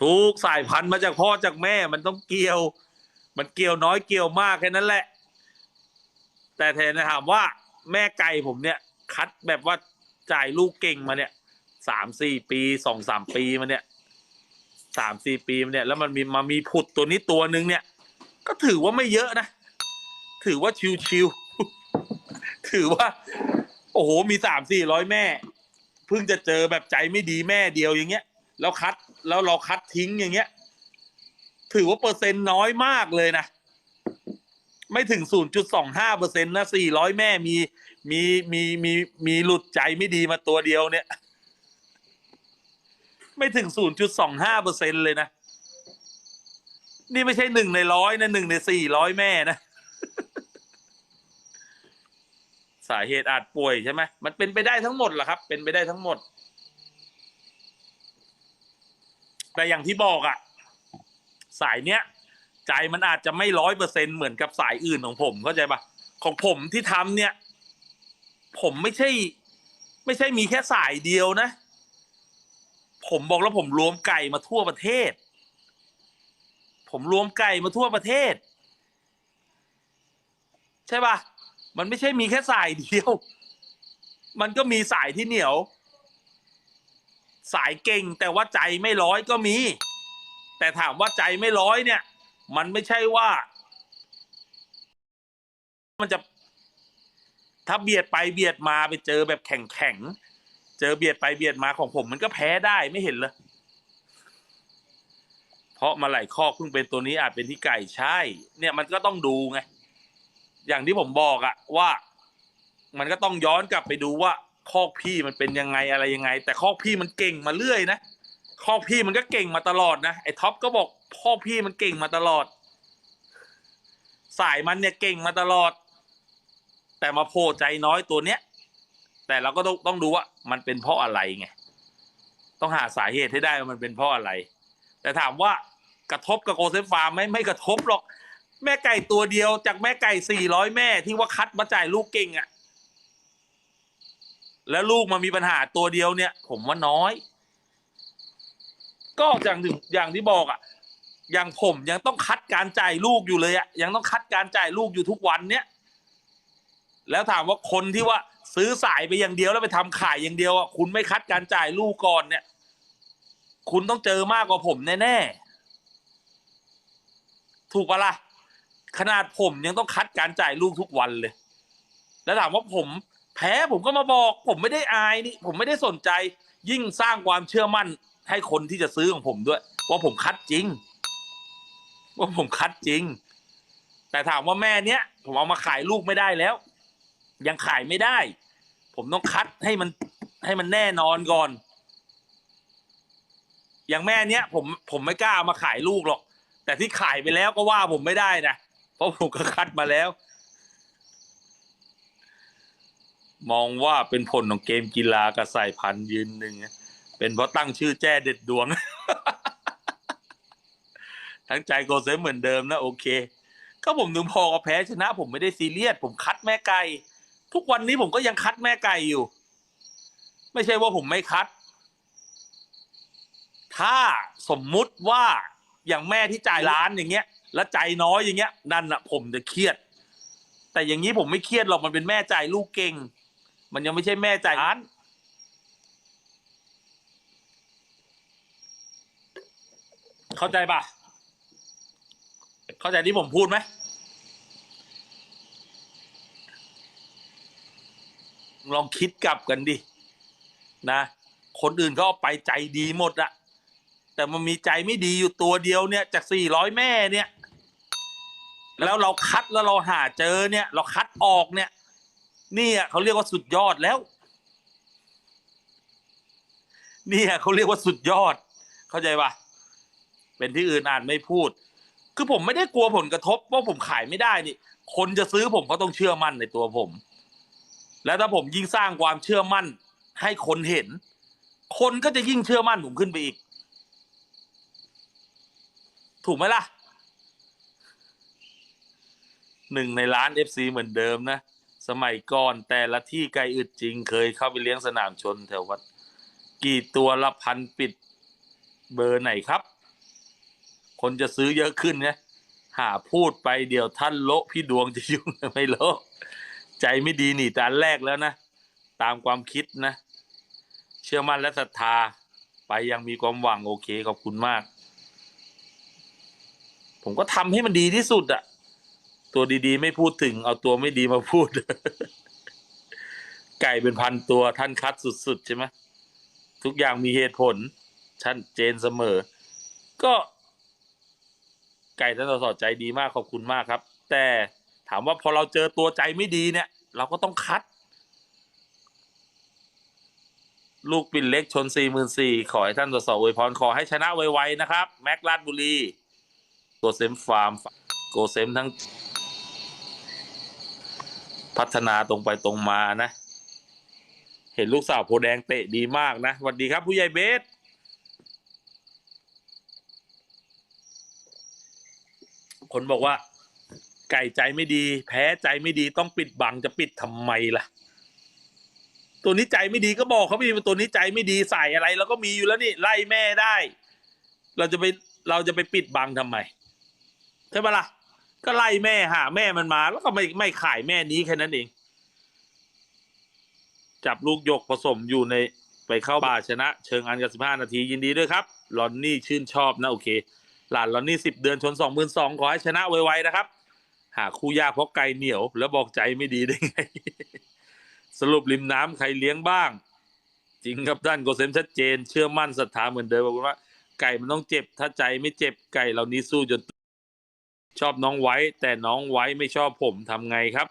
ทุกสายพันธุ์มาจากพ่อจากแม่ มันต้องเกี่ยว มันเกี่ยวน้อยเกี่ยวมากแค่นั้นแหละ แต่แทนถามว่า แม่ไก่ผมเนี่ย คัดแบบว่าจ่ายลูกเก่งมาเนี่ยสามสี่ปีสองสามปีมาเนี่ยสามสี่ปีมาเนี่ย แล้วมันมีมามีผุดตัวนี้ตัวหนึ่งเนี่ย ก็ถือว่าไม่เยอะนะ ถือว่าชิวๆถือว่า โอ้โหมีสามสี่ร้อยแม่เพิ่งจะเจอแบบใจไม่ดีแม่เดียวอย่างเงี้ย แล้วคัดแล้วเราคัดทิ้งอย่างเงี้ย ถือว่าเปอร์เซ็นต์น้อยมากเลยนะ ไม่ถึง 0.25เปอร์เซ็นต์นะ 400 แม่มีมีมีมีมีหลุดใจไม่ดีมาตัวเดียวเนี่ย ไม่ถึง 0.25เปอร์เซ็นต์เลยนะ นี่ไม่ใช่หนึ่งในร้อยนะหนึ่งในสี่ร้อยแม่นะสาเหตุอาจป่วยใช่ไหมมันเป็นไปได้ทั้งหมดแหละครับ เป็นไปได้ทั้งหมด แต่อย่างที่บอกอะสายเนี้ยใจมันอาจจะไม่ร้อยเปอร์เซ็นเหมือนกับสายอื่นของผมเข้าใจปะของผมที่ทำเนี่ย ผมไม่ใช่ ไม่ใช่มีแค่สายเดียวนะ ผมบอกแล้วผมรวมไก่มาทั่วประเทศ ผมรวมไก่มาทั่วประเทศ ใช่ปะมันไม่ใช่มีแค่สายเดียว มันก็มีสายที่เหนียว สายเก่งแต่ว่าใจไม่ร้อยก็มี แต่ถามว่าใจไม่ร้อยเนี่ย มันไม่ใช่ว่า มันจะถ้าเบียดไปเบียดมาไปเจอแบบแข็งแข็งเจอเบียดไปเบียดมาของผม มันก็แพ้ได้ไม่เห็นเลยเพราะมาไหลข้อเพิ่งเป็นตัวนี้อาจเป็นที่ไก่ใช่ เนี่ยมันก็ต้องดูไงอย่างที่ผมบอกอะว่า มันก็ต้องย้อนกลับไปดูว่า คอกพี่มันเป็นยังไงอะไรยังไง แต่คอกพี่มันเก่งมาเรื่อยนะคอกพี่มันก็เก่งมาตลอดนะไอ้ท็อปก็บอกคอพี่มันเก่งมาตลอด สายมันเนี่ยเก่งมาตลอด แต่มาโพใจน้อยตัวเนี้ย แต่เราก็ต้องต้องดูว่ามันเป็นเพราะอะไรไงต้องหาสาเหตุให้ได้ว่ามันเป็นเพราะอะไร แต่ถามว่ากระทบกับโกเซฟฟาร์มไหมไม่กระทบหรอก แม่ไก่ตัวเดียวจากแม่ไก่สี่ร้อยแม่ที่ว่าคัดมาจ่ายลูกเก่งอะ่ะ แล้วลูกมามีปัญหาตัวเดียวเนี่ย ผมว่าน้อย ก็อย่างถึงอย่างที่บอกอะ่ะ อย่างผมยังต้องคัดการจ่ายลูกอยู่เลยอะ่ะยังต้องคัดการจ่ายลูกอยู่ทุกวันเนี่ย แล้วถามว่าคนที่ว่าซื้อสายไปอย่างเดียวแล้วไปทำขายอย่างเดียวอะคุณไม่คัดการจ่ายลูกก่อนเนี่ย คุณต้องเจอมากกว่าผมแน่ๆถูกปะล่ะขนาดผมยังต้องคัดการจ่ายลูกทุกวันเลย แล้วถามว่าผม แพ้ผมก็มาบอกผมไม่ได้อายนี่ผมไม่ได้สนใจ ยิ่งสร้างความเชื่อมั่นให้คนที่จะซื้อของผมด้วย ว่าผมคัดจริง ว่าผมคัดจริง แต่ถามว่าแม่เนี้ยผมเอามาขายลูกไม่ได้แล้ว ยังขายไม่ได้ ผมต้องคัดให้มันให้มันแน่นอนก่อน อย่างแม่เนี้ยผมผมไม่กล้าเอามาขายลูกหรอก แต่ที่ขายไปแล้วก็ว่าผมไม่ได้นะเพราะผมก็คัดมาแล้ว มองว่าเป็นผลของเกมกีฬากับสายพันธุ์ยืนหนึ่งเป็นเพราะตั้งชื่อแจ้เด็ดดวง ทั้งใจโกเซเหมือนเดิมนะ โอเค ก็ผมถึงพอกับแพ้ชนะ ผมไม่ได้ซีเรียสผมคัดแม่ไก่ทุกวันนี้ผมก็ยังคัดแม่ไก่อยู่ ไม่ใช่ว่าผมไม่คัด ถ้าสมมุติว่าอย่างแม่ที่จ่ายล้านอย่างเงี้ย แล้วใจน้อยอย่างเงี้ย นั่นอะผมจะเครียด แต่อย่างนี้ผมไม่เครียดหรอกมันเป็นแม่จ่ายลูกเก่ง มันยังไม่ใช่แม่จ่ายล้าน เข้าใจปะเข้าใจที่ผมพูดไหมลองคิดกลับกันดิ นะ คนอื่นเขาเอาไปใจดีหมดอะแต่มันมีใจไม่ดีอยู่ตัวเดียวเนี่ย จากสี่ร้อยแม่เนี่ย แล้วเราคัดแล้วเราหาเจอเนี่ย เราคัดออกเนี่ย นี่ยเขาเรียกว่าสุดยอดแล้วเนี่ยเขาเรียกว่าสุดยอด เข้าใจปะเป็นที่อื่นอ่านไม่พูด คือผมไม่ได้กลัวผลกระทบว่าผมขายไม่ได้นี่ คนจะซื้อผมเขาต้องเชื่อมั่นในตัวผม แล้วถ้าผมยิ่งสร้างความเชื่อมั่น ให้คนเห็น คนก็จะยิ่งเชื่อมั่นผมขึ้นไปอีก ถูกไหมล่ะหนึ่งในร้านเอฟซีเหมือนเดิมนะ สมัยก่อนแต่ละที่ไกลอึดจริง เคยเข้าไปเลี้ยงสนามชนแถววัด กี่ตัวละพันปิดเบอร์ไหนครับ คนจะซื้อเยอะขึ้นนะหาพูดไปเดี๋ยวท่านโละพี่ดวงจะยุ่งไม่โละใจไม่ดีหนีแต่อันแรกแล้วนะ ตามความคิดนะ เชื่อมั่นและศรัทธา ไปยังมีความหวังโอเคขอบคุณมาก ผมก็ทำให้มันดีที่สุดอะ ตัวดีๆ ไม่พูดถึง เอาตัวไม่ดีมาพูด ไก่เป็นพันตัวท่านคัดสุดๆใช่ไหมทุกอย่างมีเหตุผลชัดเจนเสมอ ก็ไก่ท่านสอสใจดีมากขอบคุณมากครับ แต่ถามว่าพอเราเจอตัวใจไม่ดีเนี่ย เราก็ต้องคัด ลูกปิ่นเล็กชนสี่หมื่นสี่ขอให้ท่านสสอวยพรขอให้ชนะไวๆนะครับ แม็กลาดบุรี โกเซมฟาร์ม โกเซมทั้ง พัฒนาตรงไปตรงมานะ เห็นลูกสาวโพแดงเตะดีมากนะสวัสดีครับผู้ใหญ่เบสคนบอกว่า ไก่ใจไม่ดี แพ้ใจไม่ดีต้องปิดบังจะปิดทำไมล่ะ ตัวนี้ใจไม่ดีก็บอกเขาพี่ว่าตัวนี้ใจไม่ดีใส่อะไรเราก็มีอยู่แล้วนี่ไล่แม่ได้ เราจะไปเราจะไปปิดบังทำไมใช่ปะล่ะ ก็ไล่แม่หาแม่มันมา แล้วก็ไม่ไม่ขายแม่นี้แค่นั้นเอง จับลูกยกผสมอยู่ในไปเข้าป่าชนะ เชิงอันกับสิบห้านาทียินดีด้วยครับลอนนี่ชื่นชอบนะโอเค หลานลอนนี่สิบเดือนชนสองหมื่นสองขอให้ชนะไวๆนะครับ หาคู่ยากเพราะไก่เหนียว แล้วบอกใจไม่ดีได้ไง สรุปริมน้ำใครเลี้ยงบ้าง จริงครับท่านโกเซมชัดเจน เชื่อมั่นศรัทธาเหมือนเดิมบอกว่าไก่มันต้องเจ็บถ้าใจไม่เจ็บไก่เหล่านี้สู้จน ชอบน้องไว้ แต่น้องไว้ไม่ชอบผมทำไงครับ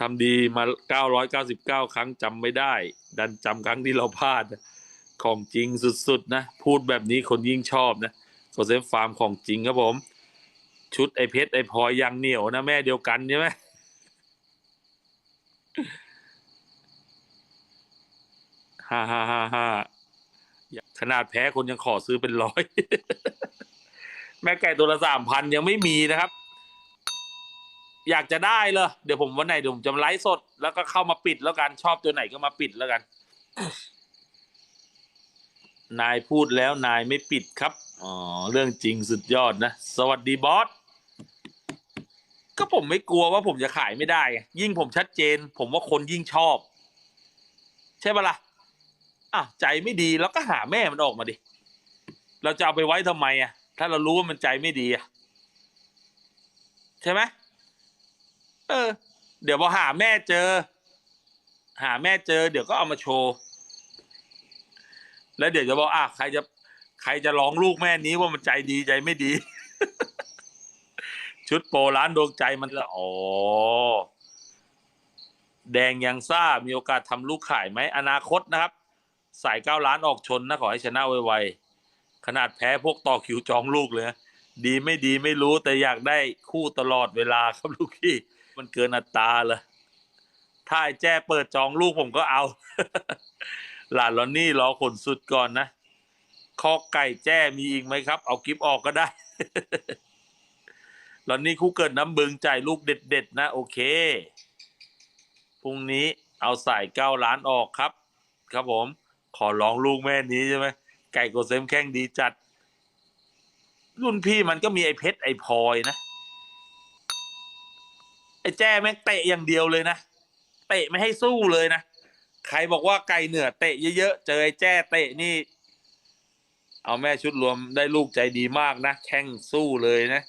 ทำดีมา 999 ครั้งจำไม่ได้ ดันจำครั้งที่เราพลาดนะของจริงสุดๆ นะ พูดแบบนี้คนยิ่งชอบนะโกเซมฟาร์มของจริงครับผม ชุดไอเพชรไอพลอยยังเหนียวนะ แม่เดียวกันใช่ไหมฮ่าฮ่าฮ่าฮ่าขนาดแพ้คนยังขอซื้อเป็นร้อย แม่ไก่ตัวละสามพันยังไม่มีนะครับ อยากจะได้เลยเดี๋ยวผมวันไหนเดี๋ยวผมจะไลฟ์สด แล้วก็เข้ามาปิดแล้วกันชอบตัวไหนก็มาปิดแล้วกัน นายพูดแล้วนายไม่ปิดครับอ๋อเรื่องจริงสุดยอดนะ สวัสดีบอสก็ผมไม่กลัวว่าผมจะขายไม่ได้ ยิ่งผมชัดเจน ผมว่าคนยิ่งชอบ ใช่ปะล่ะอะใจไม่ดีแล้วก็หาแม่มันออกมาดิ เราจะเอาไปไว้ทำไมอะ ถ้าเรารู้ว่ามันใจไม่ดีอะใช่ไหมเออ เดี๋ยวพอหาแม่เจอ หาแม่เจอ เดี๋ยวก็เอามาโชว์ แล้วเดี๋ยวจะบอกอะใครจะ ใครจะร้องลูกแม่นี้ว่ามันใจดีใจไม่ดี ชุดโปรร้านดวงใจมันละอ๋อแดงยังซ่ามีโอกาสทำลูกขายไหมอนาคตนะครับ สายเก้าล้านออกชนนะขอให้ชนะไวๆ ขนาดแพ้พวกต่อคิวจองลูกเลยดีไม่ดีไม่รู้แต่อยากได้คู่ตลอดเวลาครับลูกพี่ มันเกินอัตราเลยถ้าไอ้แจ้เปิดจองลูกผมก็เอา หลานลอนนี่รอขนสุดก่อนนะคอกไก่แจ้มีอีกไหมครับ เอากิฟออกก็ได้ลอนนี่คู่เกิดน้ำบึงจ่ายลูกเด็ด ๆ นะ โอเคพรุ่งนี้เอาสายเก้าล้านออกครับ ครับผม ขอร้องลูกแม่นี้ใช่ไหม ไก่โกเซมแข้งดีจัด รุ่นพี่มันก็มีไอ้เพชรไอ้พลอยนะ ไอ้แจ้แม่งเตะอย่างเดียวเลยนะ เตะไม่ให้สู้เลยนะ ใครบอกว่าไก่เหนือเตะเยอะๆ เจอไอ้แจ้เตะนี่ เอาแม่ชุดรวมได้ลูกใจดีมากนะ แข้งสู้เลยนะ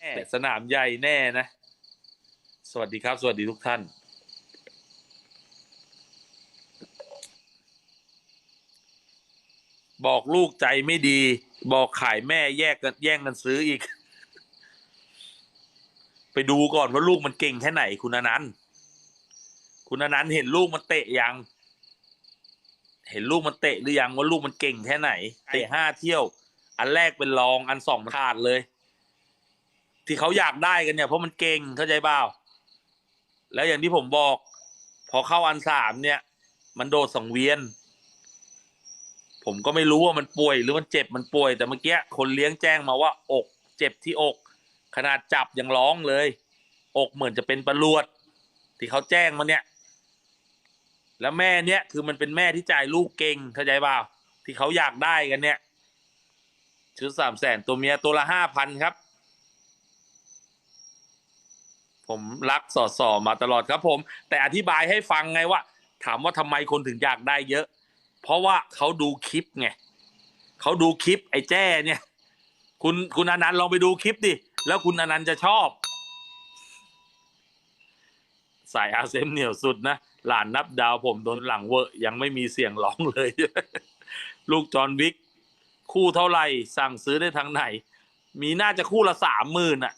แน่สนามใหญ่แน่นะ สวัสดีครับ สวัสดีทุกท่าน บอกลูกใจไม่ดี บอกขายแม่แยกกันแย่งกันซื้ออีก ไปดูก่อนว่าลูกมันเก่งแค่ไหนคุณอนันต์คุณอนันต์เห็นลูกมันเตะยัง เห็นลูกมันเตะหรือยังว่าลูกมันเก่งแค่ไหนเตะห้าเที่ยว อันแรกเป็นรองอันสองมันขาดเลย ที่เขาอยากได้กันเนี่ยเพราะมันเก่งเข้าใจเปล่าแล้วอย่างที่ผมบอก พอเข้าอันสามเนี่ย มันโดดสังเวียน ผมก็ไม่รู้ว่ามันป่วย หรือมันเจ็บมันป่วย แต่เมื่อกี้คนเลี้ยงแจ้งมาว่า อกเจ็บที่อก ขนาดจับยังร้องเลย อกเหมือนจะเป็นประลวด ที่เขาแจ้งมาเนี่ย แล้วแม่เนี่ยคือมันเป็นแม่ที่จ่ายลูกเก่งเข้าใจเปล่าที่เขาอยากได้กันเนี่ย ชุดสามแสนตัวเมียตัวละห้าพันครับ ผมรักสอดสอมาตลอดครับผม แต่อธิบายให้ฟังไงว่า ถามว่าทำไมคนถึงอยากได้เยอะ เพราะว่าเขาดูคลิปไงเขาดูคลิปไอ้แจ้เนี่ย คุณคุณอนันต์ลองไปดูคลิปดิแล้วคุณอนันต์จะชอบสายอาเซมเหนียวสุดนะหลานนับดาวผมโดนหลังเวอะยังไม่มีเสียงร้องเลย ลูกจอนวิก คู่เท่าไหร่ สั่งซื้อได้ทางไหน มีน่าจะคู่ละสามหมื่นอะ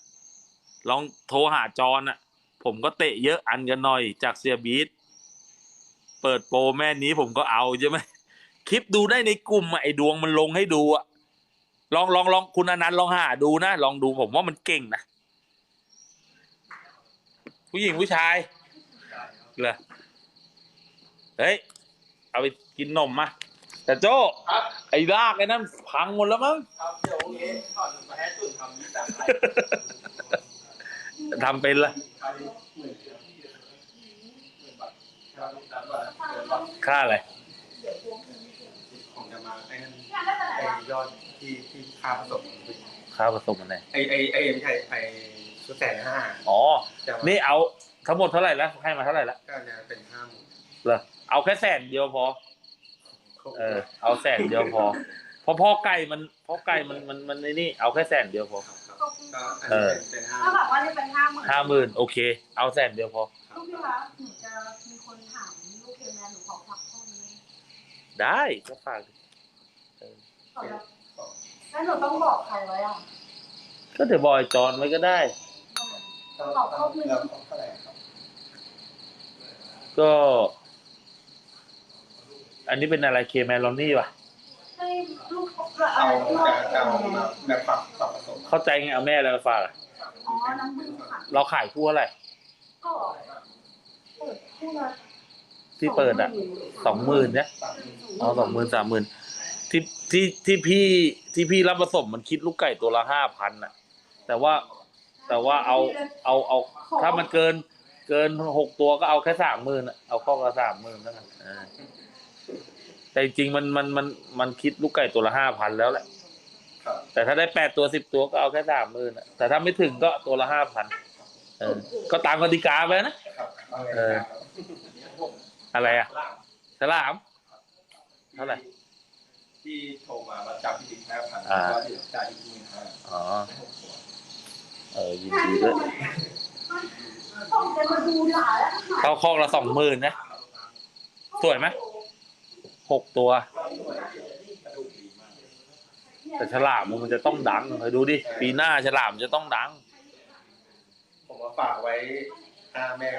ลองโทรหาจอนอะผมก็เตะเยอะอันกันหน่อยจากเซียบีทเปิดโปรแม่นี้ผมก็เอาใช่ไหม คลิปดูได้ในกลุ่มอะไอ้ดวงมันลงให้ดูอะลองลองลองคุณอนันต์ลองหาดูนะ ลองดูผมว่ามันเก่งนะผู้หญิงผู้ชายเหรอเฮ้ย เอาไปกินนมมาแต่โจ้ครับไอ้รากไอ้นั่นพังหมดแล้วมั้งครับเดี๋ยวนี้ก่อนมาให้ตุ่นทำนี่จากไหนทำเป็นละใครหมื่นเดียวที่หมื่นบาทครับดันว่าเดือนบาทค่าอะไร ผมจะมาไอ้นั่น ไอ้ยอดที่ที่ค่าผสมค่าผสมมันไหนไอ้ไอ้ไอ้ไม่ใช่ไอ้ชุดแสนห้าอ๋อจะมานี่เอาทั้งหมดเท่าไหร่แล้วให้มาเท่าไหร่แล้วก็จะเป็นห้าหมื่นเหรอเอาแค่แสนเดียวพอครบเออ เอาแสนเดียวพอเพราะพ่อไก่มันพ่อไก่มันมันมันในนี่เอาแค่แสนเดียวพอครับครับก็อันเอนี้อเป็นห้าถ้าแบบว่านี่เป็นห้าหมื่นห้าหมื่นโอเค เอาแสนเดียวพอ ลูกพี่คะหนูจะมีคนถามลูกเทแมนหนูขอฝากข้อนี้ได้ก็ฝากดิขอรับ แล้วหนูต้องบอกใครไว้อะก็เดี๋ยวบอยจอนไว้ก็ได้ขอข้อมูลแล้วเท่าไหร่ครับก็ อันนี้เป็นอะไรเคแมลอนนี่วะให้ลูกเอาที่จะจะเอาแบบปรับปรับผสมเข้าใจไงเอาแม่อะไรมาฝากอะอ๋อน้ำผึ้งค่ะเราขายคู่อะไรก็เปิดคู่ละที่เปิดอะสองหมื่นเนี่ยปรับเอาสองหมื่นสามหมื่น ที่ที่ที่พี่ที่พี่รับผสมมันคิดลูกไก่ตัวละห้าพันอะแต่ว่าแต่ว่าเอาเอาเอาถ้ามันเกินเกินหกตัวก็เอาแค่สามหมื่นอะเอาข้อละสามหมื่นแล้วกันเออแต่จริงๆมันมันมันมันคิดลูกไก่ตัวละห้าพันแล้วแหละครับแต่ถ้าได้แปดตัวสิบตัวก็เอาแค่สามหมื่นอะแต่ถ้าไม่ถึงก็ตัวละห้าพันเออก็ตามกติกาไปนะครับาลยเออครับอะไรอะฉลามเท่าไหร่ ที่โทรมามาจับที่ดิห้าพันอ่าก็เดี๋ยวจ่ายอีกหมื่นห้าอ๋อเออยินดีด้วยต้องจะมาดูหลานแล้วเข้าคอกละสองหมื่นนะ สวยไหมหกตัว แต่ฉลามมันจะต้องดังเคยดูดิ ปีหน้าฉลามจะต้องดัง ผมมาฝากไว้ห้าแม่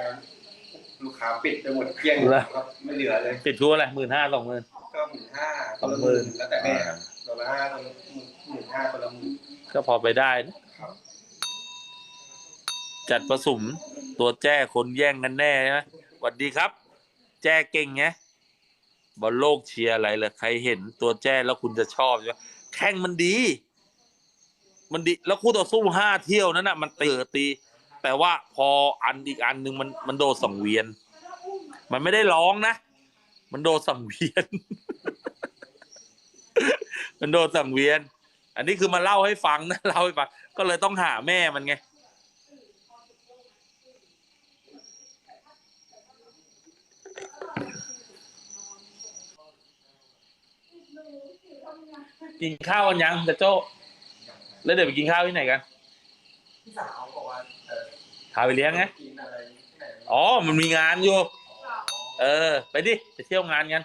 ลูกค้าปิดไปหมดเกลี้ยงเหรอ ครับไม่เหลือเลยติดทั่วอะไรหมื่นห้าสองหมื่น ก็หมื่นห้าสองหมื่นแล้วแต่แม่ครับตัวละห้าตัวละหมื่นห้าคนละหมื่นก็พอไปได้นะ ครับ จัดประสุมตัวแจ้คนแย่งกันแน่นะสวัสดีครับ แจ้เก่งไงบอลโลกเชียร์อะไรเลยใครเห็นตัวแจ้แล้วคุณจะชอบใช่ไหมแข่งมันดี มันดี แล้วคู่ต่อสู้ห้าเที่ยวนั้นน่ะ มันตีตี แต่ว่าพออันอีกอันหนึ่งมันมันโดดสังเวียน มันไม่ได้ร้องนะ มันโดดสังเวียน มันโดดสังเวียน อันนี้คือมาเล่าให้ฟังนะเล่าให้ฟังก็เลยต้องหาแม่มันไงกินข้าวกันยังแต่โจ้แล้วเดี๋ยวไปกินข้าวที่ไหนกันพี่สาวบอกว่า พาไปเลี้ยงไงกินอะไรที่ไหนอ๋อ มันมีงานอยู่ เออ ไปดิ ไปเที่ยวงานกัน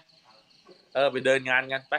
เออ ไปเดินงานกันไป